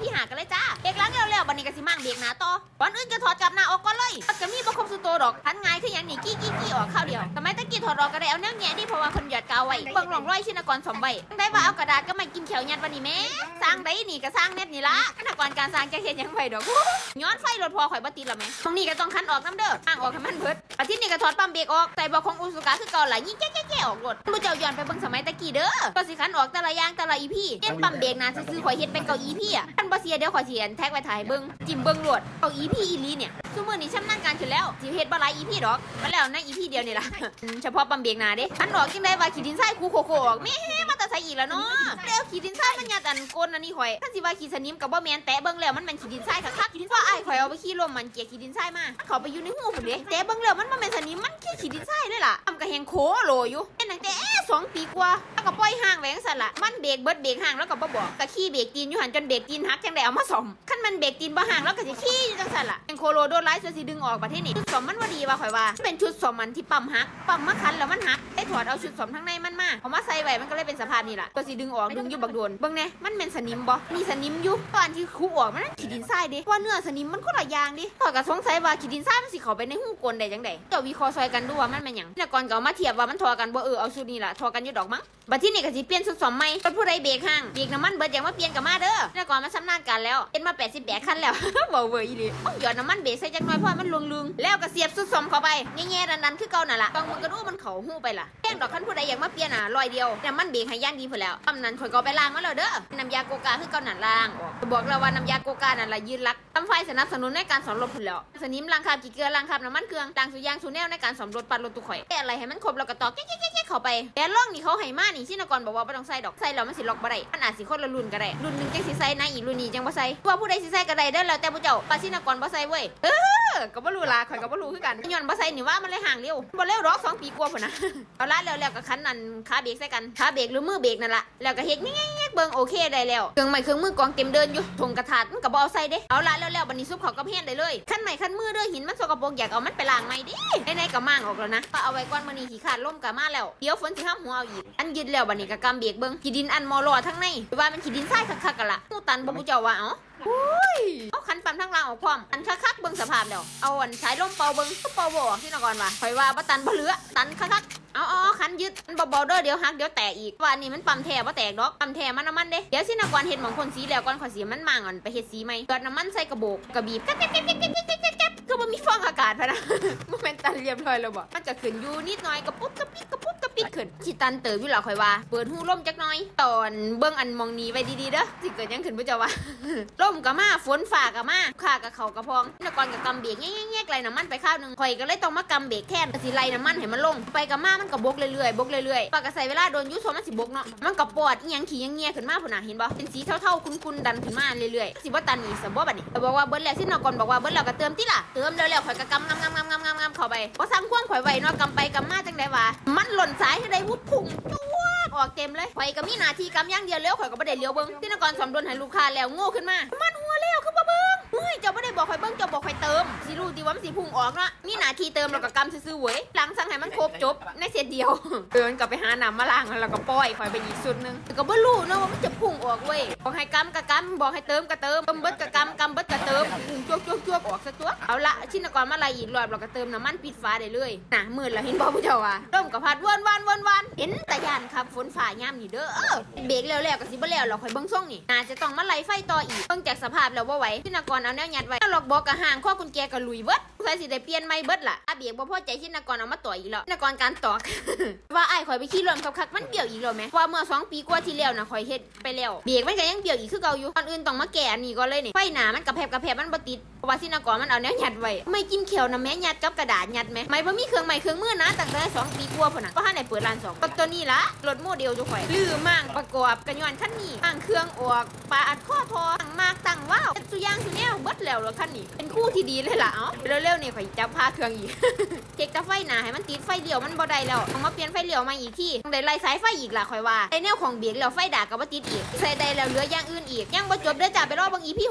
พี่หากันเลยจ้าเบรกหล้างเร็วๆบันนี้ก็สิมั่งเบรกหน้าต่อก่อนอื่นจะถอดกลับหน้าออกก่อนเลยมันจะมีบะคมสุดโตดอกทันไงคืออยังนี้กี้กี้กี้ออกข้าวเดียวทำไมตะกี้ถอดออกก็ได้เอาแนวแง่ดิเพราะว่าคน หยอดกาวไว้เบิ่งหลองร้อยชินกรสมไว้ได้ว่าเอากระดาษก็ไม่กินเขียวยัดวันนี้แม่สร้างได้นี่ก็สร้างเน็ตนี่ละขณะก่อนการสร้างจะเห็นยังไงดอกย้อนไฟรถพอข่อยบ่ติดแล้วแม่ตรงนี้ก็ต้องคันออกน้ำเด้อห่างออกให้มันเบิดอาทิตย์นี้ก็ถอดปั๊มเบรกออกใส่บอกของอุสุกะคือเก่าหลายยิ่งแก่ๆๆออกรถผู้เจ้าย้อนไปเบิ่งสมัยตะกี้เด้อก็สิคันออกแต่ละอย่างแต่ละอีพีเปลี่ยนปั๊มเบรกนะซื้อๆข่อยเฮ็ดเป็นเก่าอีพีอะท่านบ่เสียเดี๋ยวข่อยสิอันแท็กไว้ถ่ายเบิ่งจิ้มเบิ่งรวดเก่าอีพีอีหลีเนี่ยซุมือนี้ชำนาญการขึ้นแล้วสิเฮ็ดบ่หลายอีพีดอกมาแล้วในอีพีเดียวนี่ล่ะ เฉพาะปั๊มเบรกนาเด้คันออกจังได้ว่าขี้ดินทรายคูโคโคออกแม่มาแต่ใส่อีกแล้วเนาะแล้วขี้ดินทรายมันยัดอันก้นอันนี้ข่อยท่านสิว่าขี้สนิมก็บ่แม่นแตะเบิ่งแล้วมันเป็นขี้ดินทรายคักๆขี้ดินทรายอ้ายข่อยเอาไปขี้ลมมันเกลียขี้ดินทรายมาเขาไปอยู่ในหูพุ่นเด้แต่เบิ่งแล้วมันบ่แม่นสนิมมันแค่ขี้ดินทรายเลยล่ะทำกระแหงโคโลอยู่ สองปีกว่าแล้วก็ปล่อยห่างแหวงสั่นละมันเบรกเบิดเบรกห่างแล้วก็บ่บอกก็ขี้เบรกตีนอยู่หันจนเบรกตีนหักจังได้เอามาสมขันมันเบรกตีนบ่ห่างแล้วก็สิขี้อยู่จังซั่นละเป็นโคโลโดไลท์สีดึงออกประเทศนี้ชุดสมมันว่าดีว่าข่อยว่า เป็นชุดสมมันที่ปั๊มหักปั๊มมาคันแล้วมันหัก ถอดเอาชุดซ่อมทั้งในมันมาเอามาใส่ไว้มันก็เลยเป็นสภาพนี้ล่ะตัวสิดึงออกดึงอยู่บักโดนเบิ่งแน่มันเป็นสนิมบ่มีสนิมอยู่ตอนที่คูออกมันขี้ดินทรายเด้ว่าเนื้อสนิมมันคนละอย่างดิข้อยก็สงสัยว่าขี้ดินทรายมันสิเข้าไปในหูกลได้จังไดเจ้าวิเคราะห์ซอยกันดูว่ามันเป็นหยังแล้วก่อนก็เอามาเทียบว่ามันทอกันบ่เออเอาชุดนี้ล่ะทอกันอยู่ดอกมั้งบัดที่นี่ก็สิเปลี่ยนชุดซ่อมใหม่รถผู้ใดเบรกห่างเบรกน้ำมันเบิดอย่างมาเปลี่ยนกับมาเด้อแล้วก่อนมาชำนาญการแล้วเป็นมา88คันแล้วบ่เว้ยอีหลีต้องหยอดน้ำมันเบรกใส่จักหน่อยเพราะมันลุงๆแล้วก็เสียบชุดซ่อมเข้าไปแง่ๆดันๆคือเก่านั่นล่ะต้องมันก็ดูมันเข้าหูไปล่ะแป้งดอกคันผู้ใดอยากมาเปลี่ยนอะร้อยเดียวน้ำมันเบรกให้ย่างดีพุ่นแล้วตำนั้นข่อยก็ไปล้างมาแล้วเด้อน้ำยาโกกาคือเก่านั่นล้างบอกแล้วว่าน้ำยาโกกานั่นละยืนรักตำไฟสนับสนุนในการสอนรถพุ่นแล้วสนิมล้างคราบกี่เกลือล้างคราบน้ำมันเครื่องต่างสุยางสูแนวในการสอนรถปัดรถตุกข่อยแก้อะไรให้มันครบแล้วก็ตอกแก๊กๆๆเข้าไปแต่ล่องนี่เขาให้มานี่ชินกรบอกว่าบ่ต้องใส่ดอกใส่แล้วมันสิล็อกบ่ได้มันอาจสิคนละรุ่นก็ได้รุ่นหนึงจังสิใส่นะอีกรุ่นนี้จังบ่ใส่ว่าผู้ใดสิใส่ก็ได้เด้อแล้วแต่ผู้เจ้าปาชินกรบ่ใส่เว้ย ออก็บ่รู้ล่ะข่อยก็บ่รู้คือกันย้อนบ่ใส่นี่ว่ามันเลยห่างเร็วบ่เร็วดอกสองปีกว่าพุ่นนะเอาละแล้วแล้วก็คันนั่นขาเบรกใส่กันขาเบรกหรือมือเบรกนั่นล่ะแล้วก็เฮ็ดแง่ๆเบิ่งโอเคได้แล้วเครื่องไม้เครื่องมือกองเต็มเดินอยู่ทงกระถาดมันก็บ่เอาใส่เด้เอาละแล้วแล้วบัดนี้ซุปเขากับเฮ็ดได้เลยคันไม้คันมือเด้อหินมันสกปรกอยากเอามันไปล้างใหม่ดิไหนๆก็มางออกแล้วนะก็เอาไว้ก่อนมื้อนี้ขี้ขาดล่มก็มาแล้วเดี๋ยวฝนสิห้ามหัวเอาอีกอันยึดแล้วบัดนี้ก็กำเบรกเบิ่งขี้ดินอันมอลอทั้งในว่ามันขี้ดินทรายคักๆกันล่ะงูตันบ่ผู้เจ้าว่าเอ้าอุ้ยเอาคันปั๊มทั้งออกพร้อมอันคักๆเบิ่งสภาพแล้วเอาอันสายลมเป่าเบิ่งเป่าบ่อกที่นกรว่าข่อยว่าบ่ตันบ่เหลือตันคักๆเอาเอาคันยึดมันเบาๆเด้อเดี๋ยวหักเดี๋ยวแตกอีกว่าอันนี้มันปั๊มแท้บ่แตกดอกปั๊มแท้มันน้ำมันเด้เดี๋ยวสินกรเฮ็ดหมองคนสีแล้วก่อนขอสิมันมางอ่อนไปเฮ็ดสีใหมเกิดน้ำมันใส่กระโบกกระบีบก๊บๆๆๆๆๆๆคือบ่มีฟองอากาศพะนะมันเป็นตันเรียบร้อยแล้วบ่มันจะขึ้นอยู่นิดหน่อยกระปุ๊บกระปิ๊กกระปุ๊ ปิ๊กขึ้นสิตันเติบอยู่แล้วข่อยว่า เปิดหูลมจักน่อย ตอนเบิ่งอันมองนี้ไว้ดีๆเด้อสิเกิดยังขึ้นบ่เจ้าว่าล่มก็มาฝนฝ่าก็มาข้ากับเขากะพองนกรกับกำเบรกแง่ๆๆไล่น้ำมันไปข้าวหนึ่งข่อยก็เลยต้องมากำเบรกแทนก็สิไลน้ำมันให้มันลง ไปกับมามันก็บกเรื่อยๆบกเรื่อยๆปากก็ใส่เวลาโดนยุทธมันสิบกเนาะมันก็ปอดอีหยังขี้ยังเงี้ยขึ้นมาพุ่นนะเห็นบ่เป็นสีเท่าๆคุ้นๆดันขึ้นมาเรื่อยๆสิบ่ตันอีกสมบ่บัดนี้บอกว่าเบิดแล้วสินกรบอกว่าเบิดแล้วก็เติมติล่ะเติมแล้วแล้วข่อยก็กำงำๆๆๆๆเข้าไปบ่ซ้ำควงข่อยไว้เนาะกำไปกำมาจังได๋วะมันหล่นสายให้ได้วุบพุ่งตัวออกเต็มเลยข่อยก็มีหน้าที่กำอย่างเดียวเลี้ยวข่อยก็บ่ได้เลี้ยวเบิ่งที่นกรสมดนให้ลูกค้าแล้วโง่ขึ้นมา มันหัวเลี้ยวค ยเจ้าไม่ได้บอกข่อยเบิ้งเจ้าบอกข่อยเติมสิรู้ดีว่ามันสิพุ่งออกเนาะมีหนาทีเติมแล้วก็กำซื่อๆเว้ยหลังสั่งให้มันครบจบในเซตเดียวเดินกลับไปหาน้ำมาล้างแล้วก็ปล่อยข่อยไปอีกสุดหนึงแต่ก็บ่รู้เนาะว่ามันจะพุ่งออกเว้ยบอกให้กำก็กำบอกให้เติมก็เติมเติมเบิ้ดก็กำกำเบิ้ดก็เติมพุ่งจวกจวกจวกออกซะตัวเอาละชินกรมาไล่อีกรอบแล้วก็เติมน้ำมันปิดฝาได้เลยน่ะมืดแล้วเห็นบ่ผู้เจ้าว่าร่มก็พัดวนวันวนวันเห็นตะยานครับฝนฝ่ายามนี่เด้อเบรกแล้วแล้วก็สิบ่แล้วหรอกข่อยเบิ่งส่งนี่น่าจะต้องมาไล่ไฟต่ออีกเบิ่งจากสภาพแล้วบ่ไหวชินกรเอาแนวยัดไว้ถ้าล็อกบอกกะห่างข้อกุญแจก็ลุยเบิดใครสิได้เปลี่ยนไม่เบิดล่ะอาเบียกบ่พอใจชินกรเอามาต่ออีกแล้วชินกรการตอก ว่าไอ้ข่อยไปขี่รถคักๆมันเบี้ยวอีกแล้วแหมว่าเมื่อสองปีกว่าที่แล้วนะข่อยเฮ็ดไปแล้วเบียกมันก็ยังเบี้ยวอีกคือเก่าอยู่ก่อนอื่นต้องมาแก่อันนี้ก่อนเลยนี่ไฟหนามันกระแพบกระแพบมันบ่ติดเพราะว่าชินกรมันเอาแนวยัดไว้ไม่กินเขียวนะแม่หยัดกับกระดาษหยัดแหมไม่บ่มีเครื่องไม้เครื่องมือนะตั้งแต่สองปีกว่าพุ่นน่ะก็หันได้เปิดร้านสองก็ตัวนี้ละรถโมเดลจุข่อยลือมั่งประกอบกันย้อนคันนี้มั่งเครื่องออกปลาอัดข้อทอตั้งมากตั้งว้าวสุอยางสุแนวเบิดแล้วรถคันนี้เป็นคู่ที่ดีเลยล่ะเอ้าเร็วๆนี่ข่อยจับพาเครื่องอีกเช็คต่ไฟหนาให้มันติดไฟเลี้ยวมันบ่ได้แล้วต้องมาเปลี่ยนไฟเลี้ยวมาอีกที่ต้องได้ไล่สายไฟอีกล่ะข่อยว่าไอแนวของเบียกแล้วไฟด่ากับว่าติดอีกใส่ได้แล้วเหลืออย่างอื่นอีกยังบ่จบเด้อจ้าไปรอเบางอีพี่